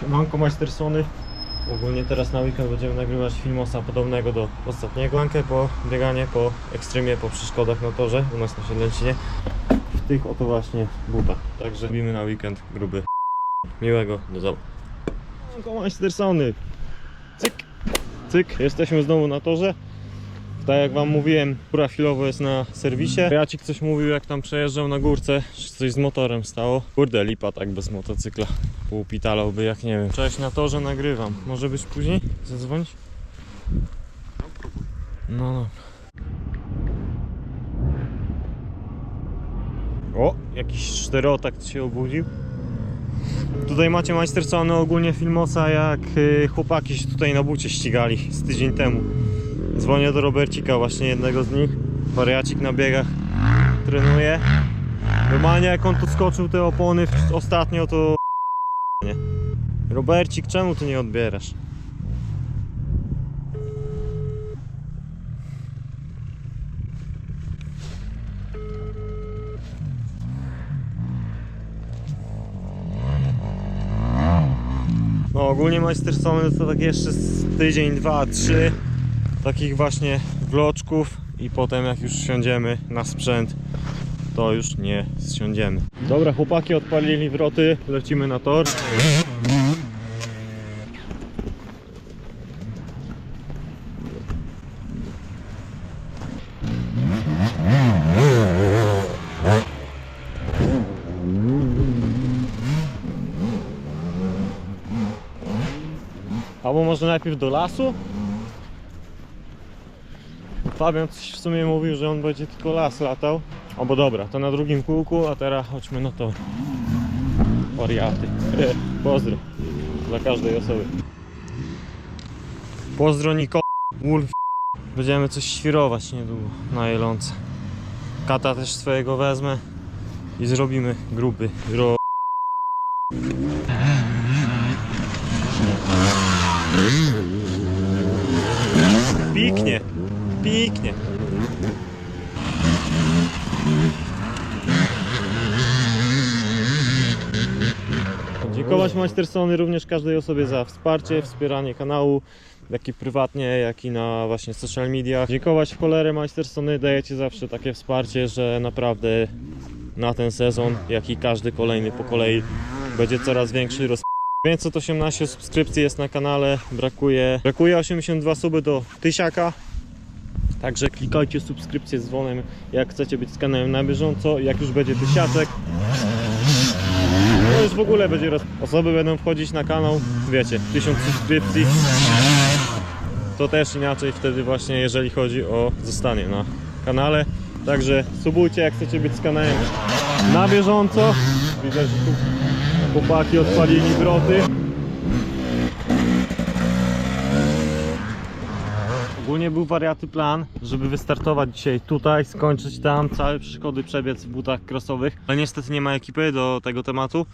Siemanko Majstersony. Ogólnie teraz na weekend będziemy nagrywać filmosa podobnego do ostatniego. Mankę po bieganie po ekstremie, po przeszkodach na torze u nas na Siedlęcinie. W tych oto właśnie butach. Także robimy na weekend gruby. Miłego, do zobaczenia. Siemanko Majstersony. Cyk, cyk. Jesteśmy znowu na torze. Tak jak wam mówiłem, góra chwilowo jest na serwisie. Jacik coś mówił jak tam przejeżdżał na górce, że coś z motorem stało. Kurde, lipa tak bez motocykla. Półpitalałby jak nie wiem. Cześć, na torze nagrywam. Może być później? Zadzwonić? No, no. O, jakiś czterotak się obudził. Tutaj macie majstersony ogólnie filmosa jak y, chłopaki się tutaj na bucie ścigali z tydzień temu. Dzwonię do Robercika, właśnie jednego z nich. Wariacik na biegach trenuje. Normalnie jak on tu skoczył te opony ostatnio to nie. Robercik, czemu ty nie odbierasz? No ogólnie Majstersony to tak jeszcze z tydzień, dwa, trzy takich właśnie vloczków i potem jak już siądziemy na sprzęt to już nie zsiądziemy. Dobra, chłopaki odpalili wroty, lecimy na tor. Albo może najpierw do lasu? Fabian coś w sumie mówił, że on będzie tylko las latał. O bo dobra, to na drugim kółku, a teraz chodźmy na tor. Wariaty. Pozdro. Dla każdej osoby. Pozdro Niko. Wolf. Będziemy coś świrować niedługo na jelonce. Kata też swojego wezmę i zrobimy grupy. Piknie. Dziękować Majstersony również każdej osobie za wsparcie, wspieranie kanału, jak i prywatnie, jak i na właśnie social mediach. Dziękować w cholerę Majstersony, dajecie zawsze takie wsparcie, że naprawdę na ten sezon, jak i każdy kolejny po kolei będzie coraz większy roz... 518 subskrypcji jest na kanale, brakuje, brakuje 82 suby do tysiaka. Także klikajcie subskrypcję z dzwonem, jak chcecie być z kanałem na bieżąco. Jak już będzie tysiaczek, to już w ogóle będzie roz... Osoby będą wchodzić na kanał, wiecie, 1000 subskrypcji. To też inaczej wtedy właśnie, jeżeli chodzi o zostanie na kanale. Także subujcie, jak chcecie być z kanałem na bieżąco. Widzę, że tu chłopaki odpalili wroty. Ogólnie był wariaty plan, żeby wystartować dzisiaj tutaj, skończyć tam, całe przeszkody przebiec w butach crossowych. Ale niestety nie ma ekipy do tego tematu.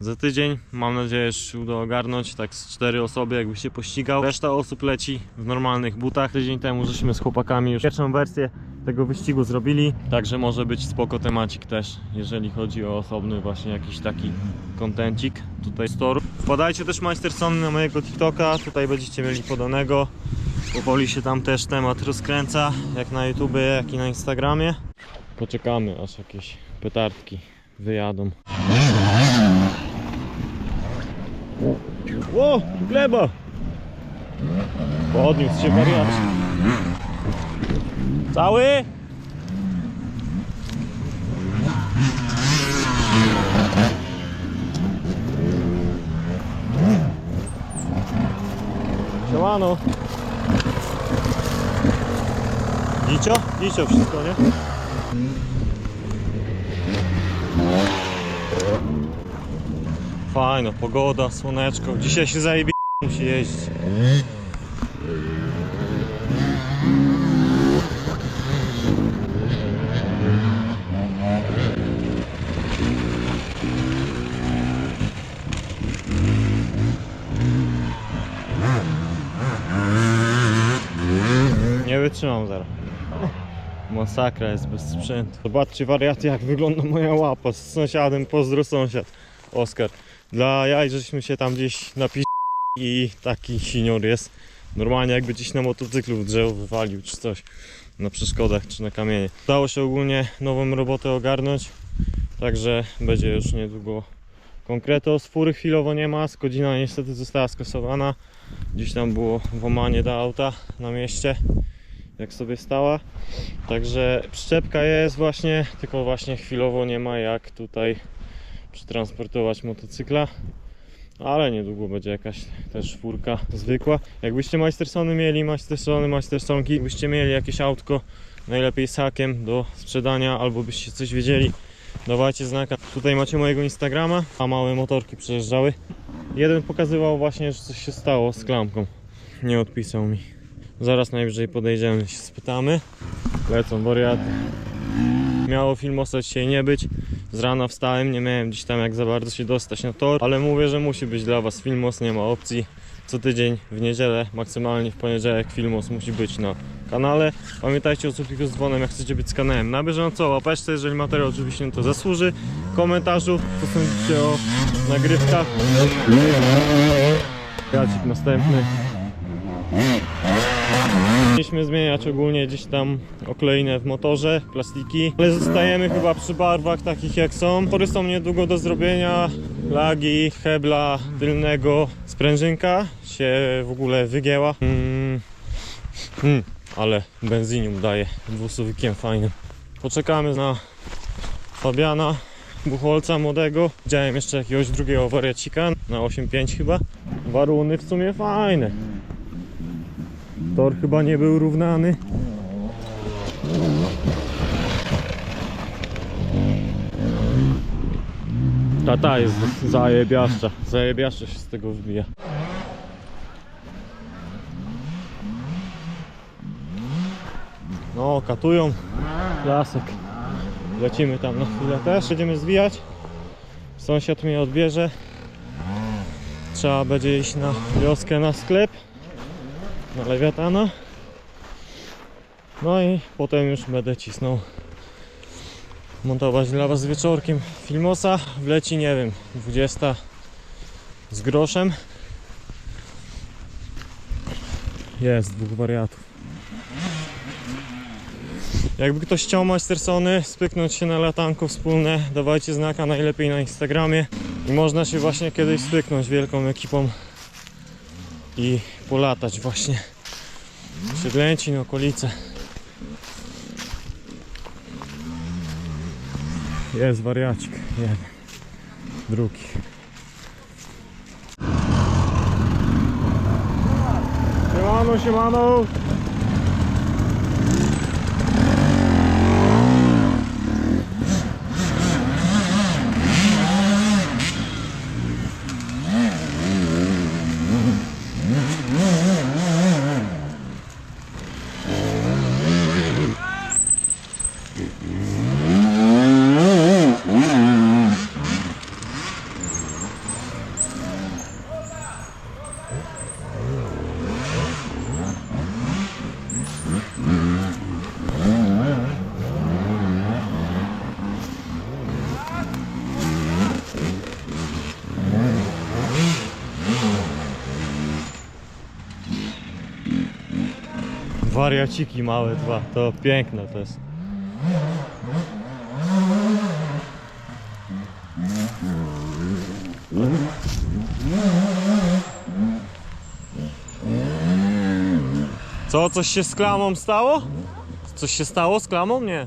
Za tydzień mam nadzieję, że się uda ogarnąć tak z cztery osoby, jakby się pościgał. Reszta osób leci w normalnych butach. Tydzień temu żeśmy z chłopakami już pierwszą wersję tego wyścigu zrobili, także może być spoko temacik też, jeżeli chodzi o osobny właśnie jakiś taki kontencik tutaj z toru. Wpadajcie też Majstersony na mojego TikToka, tutaj będziecie mieli podanego. Powoli się tam też temat rozkręca, jak na YouTube, jak i na Instagramie. Poczekamy, aż jakieś petardki wyjadą. Ło, gleba! Podniósł się wariat. Cały? Siemano. Dzicio? Dzicio wszystko, nie? Fajno, pogoda, słoneczko. Dzisiaj się zajebie musi jeździć. Nie wytrzymam zaraz. Masakra jest bez sprzętu. Zobaczcie wariaty jak wygląda moja łapa z sąsiadem, pozdro sąsiad. Oskar. Dla jaj, żeśmy się tam gdzieś napić i taki sinior jest. Normalnie jakby gdzieś na motocyklu w drzewo wywalił czy coś. Na przeszkodach czy na kamienie. Udało się ogólnie nową robotę ogarnąć. Także będzie już niedługo konkreto. Sfury chwilowo nie ma. Skodzina niestety została skasowana. Gdzieś tam było włamanie do auta na mieście. Jak sobie stała. Także przyczepka jest właśnie, tylko właśnie chwilowo nie ma jak tutaj przetransportować motocykla. Ale niedługo będzie jakaś też czwórka zwykła. Jakbyście majstersony mieli, majstersony, majstersonki, jakbyście mieli jakieś autko, najlepiej z hakiem do sprzedania, albo byście coś wiedzieli, dawajcie znaka. Tutaj macie mojego Instagrama, a małe motorki przejeżdżały. Jeden pokazywał właśnie, że coś się stało z klamką. Nie odpisał mi. Zaraz najwyżej podejdziemy, się spytamy. Lecą wariaty. Miało filmosa dzisiaj nie być. Z rana wstałem, nie miałem gdzieś tam jak za bardzo się dostać na tor, ale mówię, że musi być dla Was filmos, nie ma opcji. Co tydzień w niedzielę, maksymalnie w poniedziałek filmos musi być na kanale. Pamiętajcie o sufiku z dzwonem, jak chcecie być z kanałem na bieżąco, łapeczce, jeżeli materiał oczywiście to zasłuży. Komentarzu, co sądzicie o nagrywkach. Jacik następny. Mieliśmy zmieniać ogólnie gdzieś tam okleinę w motorze, plastiki, ale zostajemy chyba przy barwach takich jak są. Pory są niedługo do zrobienia, lagi, hebla tylnego, sprężynka się w ogóle wygięła. Mm, mm, ale benzinium daje dwusuwikiem fajnym. Poczekamy na Fabiana, Buchholca młodego. Widziałem jeszcze jakiegoś drugiego wariacika na 8.5 chyba. Waruny w sumie fajne. Tor chyba nie był równany. Ta ta jest zajebiaszcza. Zajebiaszcza się z tego wybija. No, katują. Lasek. Lecimy tam na chwilę też. Będziemy zwijać. Sąsiad mnie odbierze. Trzeba będzie iść na wioskę na sklep na lewiatana. No i potem już będę cisnął montować dla Was wieczorkiem filmosa. Wleci, nie wiem, 20 z groszem. Jest dwóch wariatów. Jakby ktoś chciał Mastersony, spyknąć się na latanko wspólne, dawajcie znaka najlepiej na Instagramie. I można się właśnie kiedyś spyknąć wielką ekipą i polatać właśnie. Siedlęcin, okolice. Jest wariacik jeden. Drugi. Siemano, siemano Wariaciki małe dwa, to piękne to jest. Co, coś się z klamą stało? Coś się stało z klamą? Nie.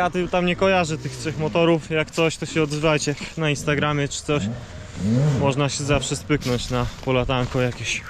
Ja ty tam nie kojarzę tych trzech motorów. Jak coś, to się odzywajcie na Instagramie czy coś. można się zawsze spyknąć na polatanko jakieś.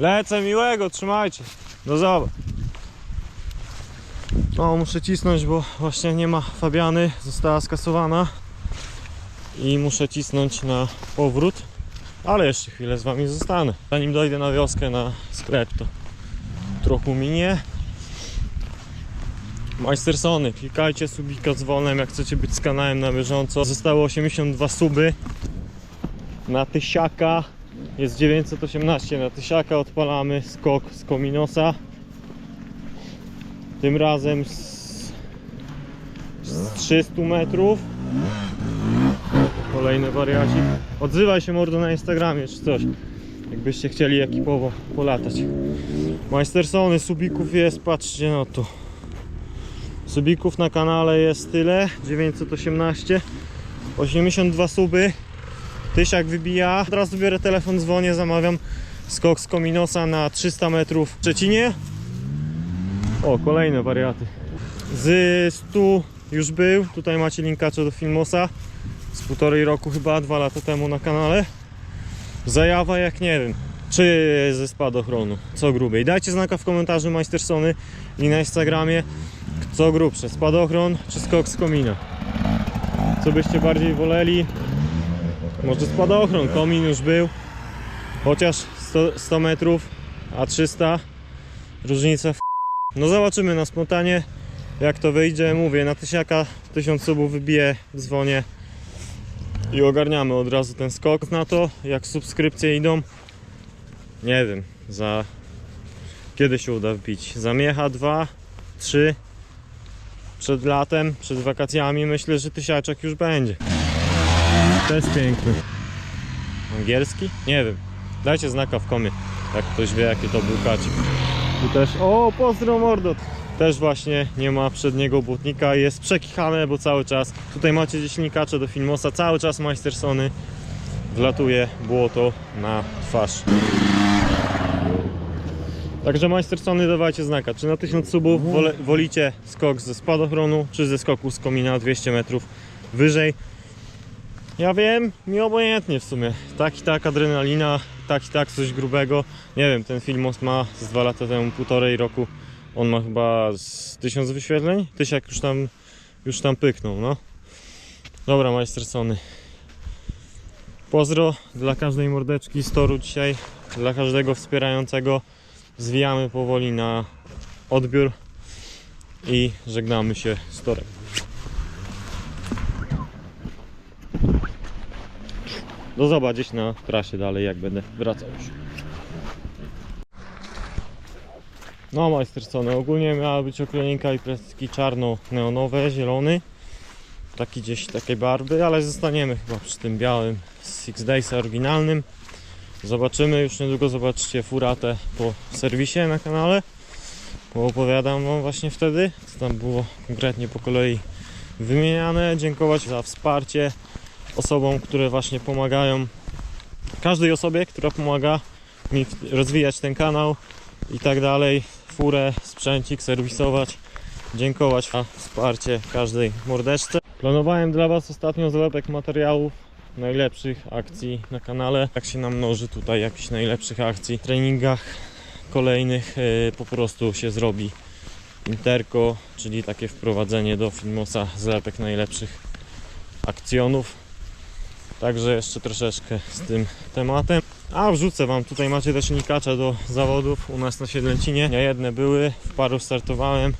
Lecę miłego, trzymajcie. Do zobaczenia. No, muszę cisnąć, bo właśnie nie ma Fabiany, została skasowana. I muszę cisnąć na powrót. Ale jeszcze chwilę z wami zostanę. Zanim dojdę na wioskę, na sklep, to trochę minie. Majstersony, klikajcie subika dzwonem, jak chcecie być z kanałem na bieżąco. Zostało 82 suby na tysiaka. Jest 918 na tysiaka, odpalamy skok z Kominosa. Tym razem z, z 300 metrów. Kolejny wariacik. Odzywaj się mordo na Instagramie czy coś. Jakbyście chcieli ekipowo polatać. Majstersony, subików jest, patrzcie na to. Subików na kanale jest tyle, 918. 82 suby. Tysiak wybija. Teraz biorę telefon, dzwonię, zamawiam skok z Kominosa na 300 metrów w Szczecinie. O, kolejne wariaty. Z 100 już był. Tutaj macie linkacza do Filmosa. Z półtorej roku chyba, dwa lata temu na kanale. Zajawa jak nie wiem. Czy ze spadochronu. Co grubiej. Dajcie znaka w komentarzu Majstersony i na Instagramie. Co grubsze. Spadochron czy skok z komina. Co byście bardziej woleli. Może spadochron, komin już był. Chociaż 100, 100 metrów, a 300 różnica w No zobaczymy na spontanie jak to wyjdzie. Mówię, na tysiaka 1000 subów wybiję, dzwonię i ogarniamy od razu ten skok na to. Jak subskrypcje idą, nie wiem, za kiedy się uda wbić? Za miecha 2, 3 przed latem, przed wakacjami myślę, że tysiaczek już będzie. Też piękny. Angielski? Nie wiem. Dajcie znaka w komie, jak ktoś wie jaki to był kacik. Tu też, o pozdro mordo! Też właśnie nie ma przedniego błotnika, jest przekichane, bo cały czas, tutaj macie gdzieś linkacze do Filmosa, cały czas Majstersony wlatuje błoto na twarz. Także Majstersony dawajcie znaka, czy na 1000 subów wolicie skok ze spadochronu, czy ze skoku z komina 200 metrów wyżej. Ja wiem, mi obojętnie w sumie. Tak i tak adrenalina, tak i tak coś grubego. Nie wiem, ten filmos ma z dwa lata temu, półtorej roku. On ma chyba z tysiąc wyświetleń. Tysiak już tam, już tam pyknął, no. Dobra, majstersony. Pozdro dla każdej mordeczki z toru dzisiaj, dla każdego wspierającego. Zwijamy powoli na odbiór i żegnamy się z torem. Do zobaczenia gdzieś na trasie dalej, jak będę wracał już. No Majstersony, ogólnie miała być okleninka i prestki czarno-neonowe, zielony. Taki gdzieś takiej barwy, ale zostaniemy chyba przy tym białym Six Days oryginalnym. Zobaczymy, już niedługo zobaczycie furatę po serwisie na kanale. Bo opowiadam wam właśnie wtedy, co tam było konkretnie po kolei wymieniane. Dziękować za wsparcie osobom, które właśnie pomagają. Każdej osobie, która pomaga mi w- rozwijać ten kanał i tak dalej. Furę, sprzęcik, serwisować. Dziękować za wsparcie każdej mordeczce. Planowałem dla Was ostatnio zlepek materiałów najlepszych akcji na kanale. Jak się nam mnoży tutaj jakichś najlepszych akcji, treningach kolejnych yy, po prostu się zrobi interko, czyli takie wprowadzenie do Filmosa zlepek najlepszych akcjonów. Także jeszcze troszeczkę z tym tematem. A wrzucę Wam, tutaj macie też unikacze do zawodów u nas na Siedlęcinie. Nie jedne były, w paru startowałem.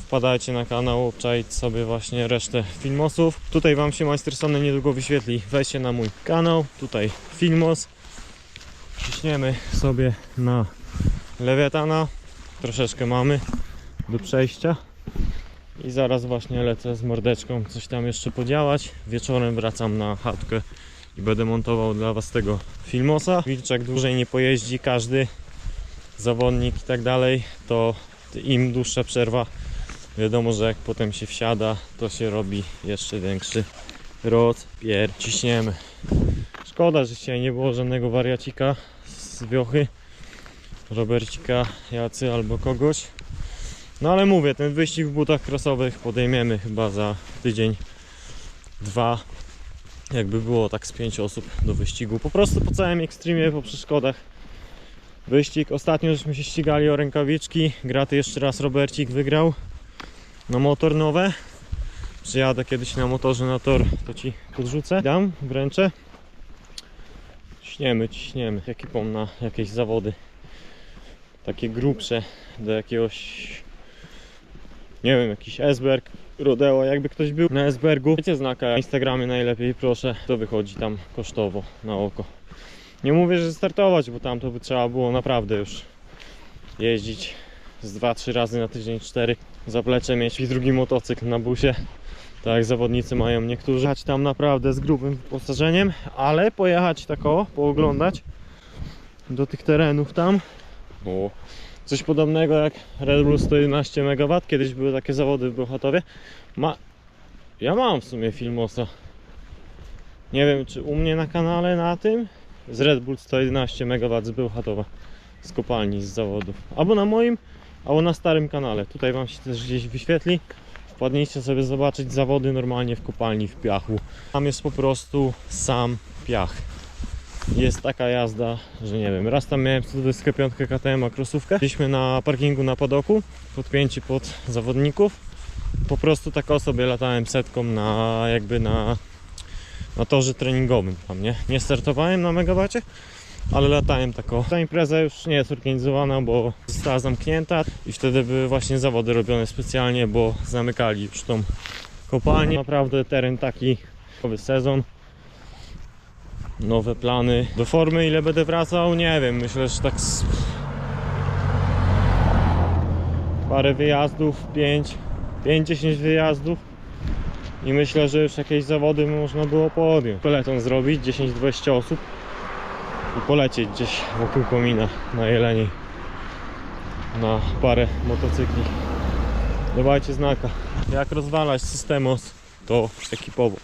Wpadajcie na kanał, obczajcie sobie właśnie resztę filmosów. Tutaj Wam się Majstersony niedługo wyświetli. Wejdźcie na mój kanał, tutaj filmos. Ciśniemy sobie na lewiatana. Troszeczkę mamy. do przejścia. I zaraz właśnie lecę z mordeczką coś tam jeszcze podziałać. Wieczorem wracam na chatkę i będę montował dla Was tego filmosa. Wilczek dłużej nie pojeździ, każdy zawodnik i tak dalej, to im dłuższa przerwa, wiadomo, że jak potem się wsiada, to się robi jeszcze większy rozpier. Ciśniemy. Szkoda, że dzisiaj nie było żadnego wariacika z wiochy, Robercika, Jacy albo kogoś. No ale mówię, ten wyścig w butach crossowych podejmiemy chyba za tydzień, dwa. Jakby było tak z pięć osób do wyścigu. Po prostu po całym ekstremie, po przeszkodach. Wyścig. Ostatnio żeśmy się ścigali o rękawiczki. Graty jeszcze raz Robercik wygrał na motor nowe. Przyjadę kiedyś na motorze na tor, to ci podrzucę. Dam, wręczę. Ciśniemy, ciśniemy ekipą na jakieś zawody. Takie grubsze do jakiegoś nie wiem, jakiś Esberg, Rodeo, jakby ktoś był na Esbergu. Wiecie znaka na Instagramie najlepiej, proszę. To wychodzi tam kosztowo na oko. Nie mówię, że startować, bo tam to by trzeba było naprawdę już jeździć z 2-3 razy na tydzień, 4 zaplecze mieć i drugi motocykl na busie. Tak jak zawodnicy mają niektórzy. Jechać tam naprawdę z grubym wyposażeniem, ale pojechać tak o, pooglądać do tych terenów tam. O, coś podobnego jak Red Bull 111 MW. Kiedyś były takie zawody w Bełchatowie. Ma... Ja mam w sumie filmosa. Nie wiem, czy u mnie na kanale na tym z Red Bull 111 MW z Bełchatowa z kopalni z zawodów. Albo na moim, albo na starym kanale. Tutaj Wam się też gdzieś wyświetli. Wpadnijcie sobie zobaczyć zawody normalnie w kopalni w piachu. Tam jest po prostu sam piach. Jest taka jazda, że nie wiem. Raz tam miałem 125 KTM krosówkę. Byliśmy na parkingu na padoku, podpięci pod zawodników. Po prostu tak o sobie latałem setką na jakby na, na torze treningowym tam, nie? Nie startowałem na megawacie, ale latałem tako. Ta impreza już nie jest organizowana, bo została zamknięta i wtedy były właśnie zawody robione specjalnie, bo zamykali już tą kopalnię. Naprawdę teren taki, sezon, nowe plany. Do formy ile będę wracał? Nie wiem, myślę, że tak parę wyjazdów, 5, 5-10 wyjazdów i myślę, że już jakieś zawody można było podjąć. Peleton zrobić, 10-20 osób i polecieć gdzieś wokół komina na Jeleniej na parę motocykli. Dawajcie znaka. Jak rozwalać systemos, to ekipowo.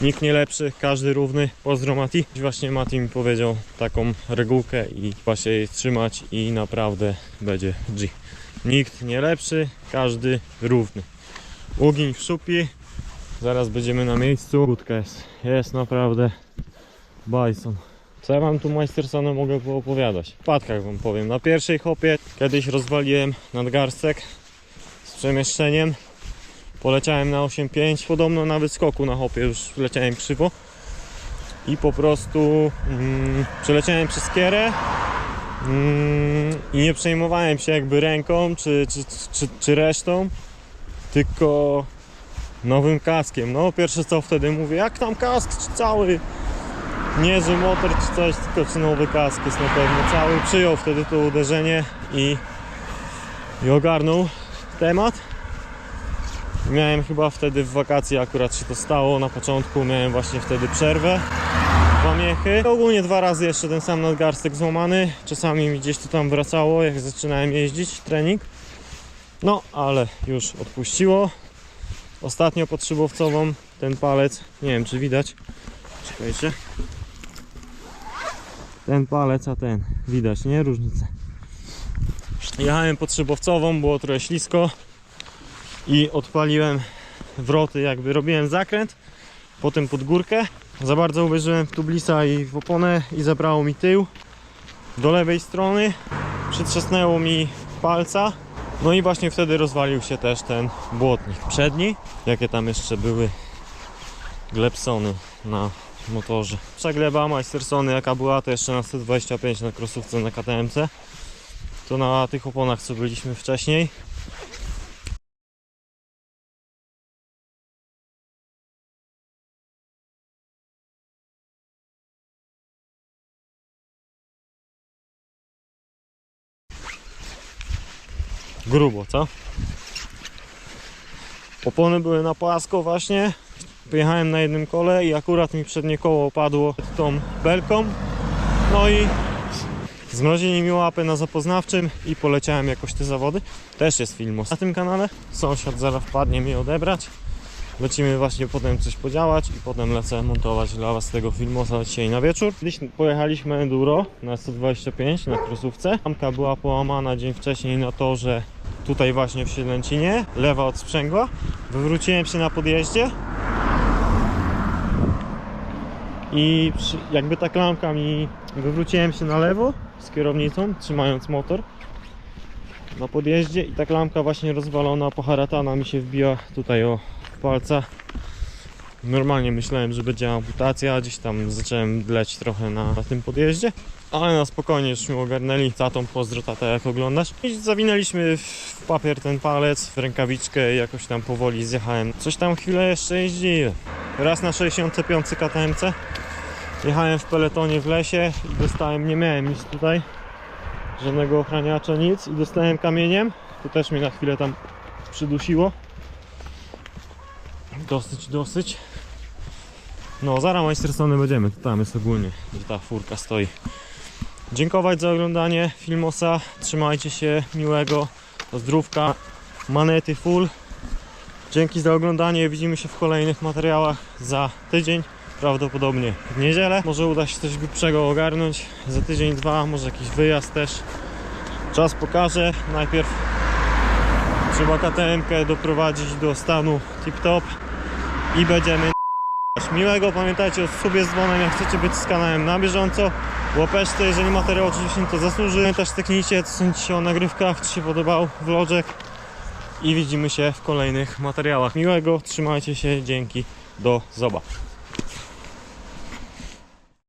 Nikt nie lepszy, każdy równy. Pozdro Mati. Właśnie Mati mi powiedział taką regułkę i właśnie jej trzymać i naprawdę będzie G. Nikt nie lepszy, każdy równy. Ugiń w szupi. Zaraz będziemy na miejscu. Budka jest. Jest naprawdę bajson. Co ja wam tu Majstersonem mogę poopowiadać? W wpadkach wam powiem. Na pierwszej hopie kiedyś rozwaliłem nadgarstek z przemieszczeniem. Poleciałem na 8.5. Podobno na wyskoku na hopie już leciałem krzywo. I po prostu mm, przeleciałem przez kierę mm, i nie przejmowałem się jakby ręką czy, czy, czy, czy resztą, tylko nowym kaskiem. No pierwsze co wtedy mówię, jak tam kask czy cały? niezły motor czy coś, tylko czy nowy kask jest na pewno cały. Przyjął wtedy to uderzenie i, i ogarnął temat. Miałem chyba wtedy w wakacje akurat się to stało. Na początku miałem właśnie wtedy przerwę. Dwa miechy. Ogólnie dwa razy jeszcze ten sam nadgarstek złamany. Czasami mi gdzieś to tam wracało, jak zaczynałem jeździć, trening. No, ale już odpuściło. Ostatnio pod szybowcową ten palec, nie wiem czy widać. Czekajcie ten palec, a ten. Widać, nie? Różnicę. Jechałem pod szybowcową, było trochę ślisko i odpaliłem wroty, jakby robiłem zakręt, potem pod górkę. Za bardzo uderzyłem w tublisa i w oponę i zabrało mi tył do lewej strony. Przytrzasnęło mi palca. No i właśnie wtedy rozwalił się też ten błotnik przedni. Jakie tam jeszcze były glepsony na motorze. Przegleba Majstersony jaka była, to jeszcze na 125 na krosówce na KTMC. To na tych oponach co byliśmy wcześniej. Grubo, co? Opony były na płasko właśnie. Pojechałem na jednym kole i akurat mi przednie koło opadło tą belką. No i zmrozili mi łapy na zapoznawczym i poleciałem jakoś te zawody. Też jest filmos na tym kanale. Sąsiad zaraz wpadnie mi odebrać. Lecimy właśnie potem coś podziałać i potem lecę montować dla Was tego filmosa dzisiaj na wieczór. Dziś pojechaliśmy enduro na 125 na krosówce. Ramka była połamana dzień wcześniej na torze tutaj właśnie w Siedlęcinie. Lewa od sprzęgła. Wywróciłem się na podjeździe. I jakby ta klamka mi wywróciłem się na lewo z kierownicą, trzymając motor na podjeździe i ta klamka właśnie rozwalona, poharatana mi się wbiła tutaj o palca. Normalnie myślałem, że będzie amputacja, gdzieś tam zacząłem dleć trochę na, tym podjeździe. Ale na spokojnie już mi ogarnęli, tatą pozdro tata jak oglądasz. I zawinęliśmy w papier ten palec, w rękawiczkę i jakoś tam powoli zjechałem. Coś tam chwilę jeszcze jeździłem. Raz na 65 KTMC jechałem w peletonie w lesie i dostałem, nie miałem nic tutaj, żadnego ochraniacza, nic i dostałem kamieniem. To też mnie na chwilę tam przydusiło. Dosyć, dosyć. No, zaraz majstersony będziemy. To tam jest ogólnie, gdzie ta furka stoi. Dziękować za oglądanie Filmosa. Trzymajcie się, miłego. Zdrówka. Manety full. Dzięki za oglądanie. Widzimy się w kolejnych materiałach za tydzień. Prawdopodobnie w niedzielę. Może uda się coś głupszego ogarnąć. Za tydzień, dwa, może jakiś wyjazd też. Czas pokaże. Najpierw trzeba KTM doprowadzić do stanu tip-top i będziemy Miłego, pamiętajcie o subie z dzwonem, jak chcecie być z kanałem na bieżąco. Łapeczce, jeżeli materiał oczywiście to zasłuży. Też teknijcie, co sądzicie o nagrywkach, czy się podobał vloczek. I widzimy się w kolejnych materiałach. Miłego, trzymajcie się, dzięki, do zoba.